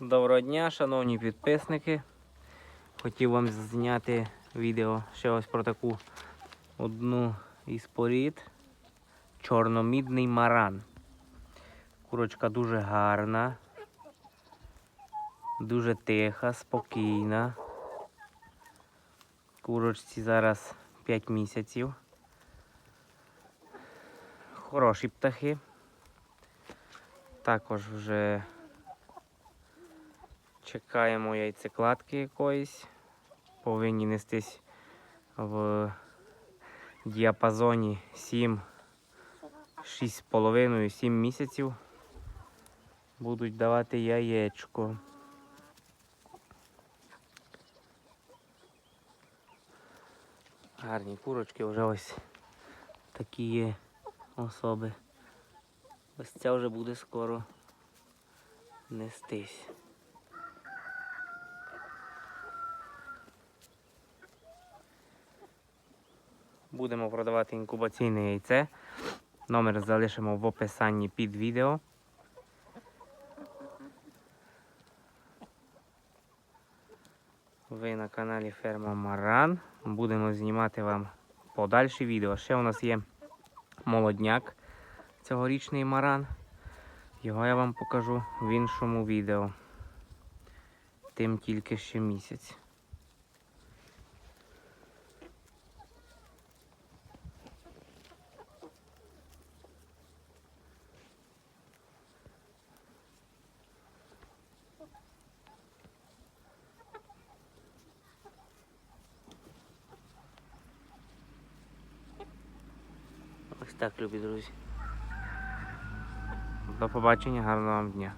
Доброго дня, шановні підписники. Хотів вам зняти відео ще ось про таку одну із порід. Чорномідний маран. Курочка дуже гарна, дуже тиха, спокійна. Курочці зараз 5 місяців. Хороші птахи. Також вже чекаємо яйцекладки якоїсь. Повинні нестись в діапазоні 7, 6,5-7 місяців. Будуть давати яєчко. Гарні курочки вже ось такі є особи. Ось ця вже буде скоро нестись. Будемо продавати інкубаційне яйце. Номер залишимо в описанні під відео. Ви на каналі Ферма Маран. Будемо знімати вам подальші відео. Ще у нас є молодняк, цьогорічний маран. Його я вам покажу в іншому відео. Тим тільки ще місяць. Ось так, любі друзі. До побачення, гарного вам дня.